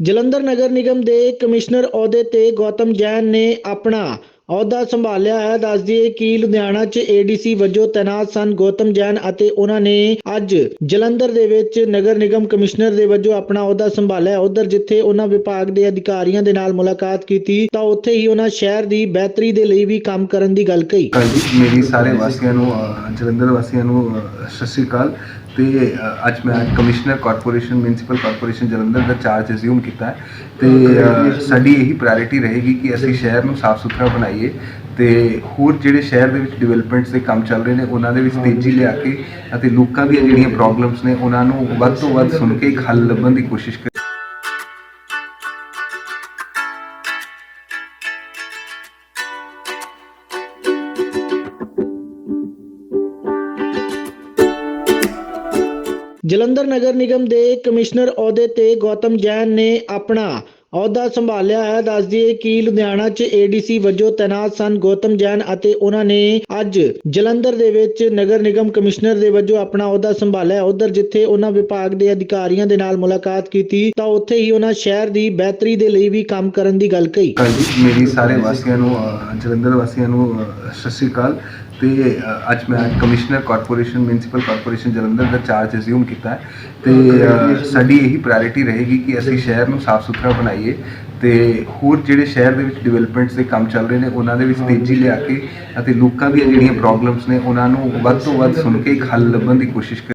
ਜਲੰਧਰ ਨਗਰ ਨਿਗਮ ਦੇ ਕਮਿਸ਼ਨਰ ਅਹੁਦੇ ਤੇ ਗੌਤਮ ਜੈਨ ਨੇ ਆਪਣਾ ਅਹੁਦਾ ਸੰਭਾਲਿਆ ਹੈ। ਦੱਸ ਦਈਏ ਕਿ ਲੁਧਿਆਣਾ 'ਚ ਏਡੀਸੀ ਵਜੋਂ ਤੈਨਾਤ ਸਨ ਗੌਤਮ ਜੈਨ ਅਤੇ ਉਹਨਾਂ ਨੇ ਅੱਜ ਜਲੰਧਰ ਦੇ ਵਿੱਚ ਨਗਰ ਨਿਗਮ ਕਮਿਸ਼ਨਰ ਦੇ ਵਜੋਂ ਆਪਣਾ ਅਹੁਦਾ ਸੰਭਾਲਿਆ ਉਧਰ ਜਿੱਥੇ ਉਹਨਾਂ ਵਿਭਾਗ ਦੇ ਅਧਿਕਾਰੀਆਂ ਦੇ ਨਾਲ ਮੁਲਾਕਾਤ ਕੀਤੀ, ਤਾਂ ਉੱਥੇ ਹੀ ਉਹਨਾਂ ਸ਼ਹਿਰ ਦੀ ਬਿਹਤਰੀ ਦੇ ਲਈ ਵੀ ਕੰਮ ਕਰਨ ਦੀ ਗੱਲ ਕਹੀ। ਹਾਂਜੀ, ਮੇਰੀ ਸਾਰੇ ਵਾਸੀਆਂ ਨੂੰ ਜਲੰਧਰ ਵਾਸੀਆਂ ਨੂੰ ਸਤਿ ਸ਼੍ਰੀ ਅਕਾਲ। ਤੇ ਅ, ਅੱਜ ਮੈਂ commissioner corporation municipal corporation Jalandhar ਦਾ ਚਾਰਜ ਅਸਿਊਮ ਕੀਤਾ ਹੈ ਤੇ ਅ, ਸਾਡੀ ਇਹੀ ਪ੍ਰਾਇੋਰਟੀ ਰਹੇਗੀ ਕਿ ਅਸੀਂ ਸ਼ਹਿਰ ਨੂੰ ਸਾਫ਼ ਸੁਥਰਾ ਬਣਾਈਏ ਤੇ ਹੋਰ ਜਿਹੜੇ ਸ਼ਹਿਰ ਦੇ ਵਿੱਚ ਡਿਵੈਲਪਮੈਂਟਸ ਦੇ ਕੰਮ ਚੱਲ ਰਹੇ ਨੇ ਉਹਨਾਂ ਦੇ ਵਿੱਚ ਤੇਜ਼ੀ ਲਿਆ ਕੇ ਅਤੇ ਲੋਕਾਂ ਦੀਆਂ ਜਿਹੜੀਆਂ ਪ੍ਰੋਬਲਮਸ ਨੇ ਉਹਨਾਂ ਨੂੰ ਵੱਧ ਤੋਂ ਵੱਧ ਸੁਣ ਕੇ ਇੱਕ ਹੱਲ ਲੱਭਣ ਦੀ ਕੋਸ਼ਿਸ਼ ਕਰੀਏ ਜਲੰਧਰ ਨਗਰ ਨਿਗਮ ਦੇ ਕਮਿਸ਼ਨਰ ਅਹੁਦੇ ਤੇ ਗੌਤਮ ਜੈਨ ਨੇ ਆਪਣਾ ਅਹੁਦਾ ਸੰਭਾਲਿਆ ਹੈ। ਦੱਸ ਦਈਏ ਕਿ ਲੁਧਿਆਣਾ 'ਚ ਏਡੀਸੀ ਵਜੋਂ ਤੈਨਾਤ ਸਨ ਗੌਤਮ ਜੈਨ ਅਤੇ ਉਹਨਾਂ ਨੇ ਅੱਜ ਜਲੰਧਰ ਦੇ ਵਿੱਚ ਨਗਰ ਨਿਗਮ ਕਮਿਸ਼ਨਰ ਦੇ ਵਜੋਂ ਆਪਣਾ ਅਹੁਦਾ ਸੰਭਾਲਿਆ। ਉਧਰ ਜਿੱਥੇ ਉਹਨਾਂ ਵਿਭਾਗ ਦੇ ਅਧਿਕਾਰੀਆਂ ਦੇ ਨਾਲ ਮੁਲਾਕਾਤ ਕੀਤੀ, ਤਾਂ ਉੱਥੇ ਹੀ ਉਹਨਾਂ ਸ਼ਹਿਰ ਦੀ ਬਿਹਤਰੀ ਦੇ ਲਈ ਵੀ ਕੰਮ ਕਰਨ ਦੀ ਗੱਲ ਕਹੀ। ਹਾਂਜੀ, ਮੇਰੀ ਸਾਰੇ ਵਾਸੀਆਂ ਨੂੰ ਜਲੰਧਰ ਵਾਸੀਆਂ ਨੂੰ ਸਤਿ ਸ਼੍ਰੀ ਅਕਾਲ। ਤੇ ਅ, ਅੱਜ ਮੈਂ commissioner corporation municipal corporation Jalandhar ਦਾ ਚਾਰਜ ਅਸਿਊਮ ਕੀਤਾ ਹੈ। ਤੇ ਅ, ਸਾਡੀ ਇਹੀ ਪ੍ਰਾਇੋਰਟੀ ਰਹੇਗੀ ਕਿ ਅਸੀਂ ਸ਼ਹਿਰ ਨੂੰ ਸਾਫ਼ ਸੁਥਰਾ ਬਣਾਈਏ ਤੇ ਹੋਰ ਜਿਹੜੇ ਸ਼ਹਿਰ ਦੇ ਵਿੱਚ ਡਿਵੈਲਪਮੈਂਟਸ ਦੇ ਕੰਮ ਚੱਲ ਰਹੇ ਨੇ ਉਹਨਾਂ ਦੇ ਵਿੱਚ ਤੇਜ਼ੀ ਲਿਆ ਕੇ ਅਤੇ ਲੋਕਾਂ ਦੀਆਂ ਜਿਹੜੀਆਂ ਪ੍ਰੋਬਲਮਸ ਨੇ ਉਹਨਾਂ ਨੂੰ ਵੱਧ ਤੋਂ ਵੱਧ ਸੁਣ ਕੇ ਇੱਕ ਹੱਲ ਲੱਭਣ ਦੀ ਕੋਸ਼ਿਸ਼ ਕਰੀਏ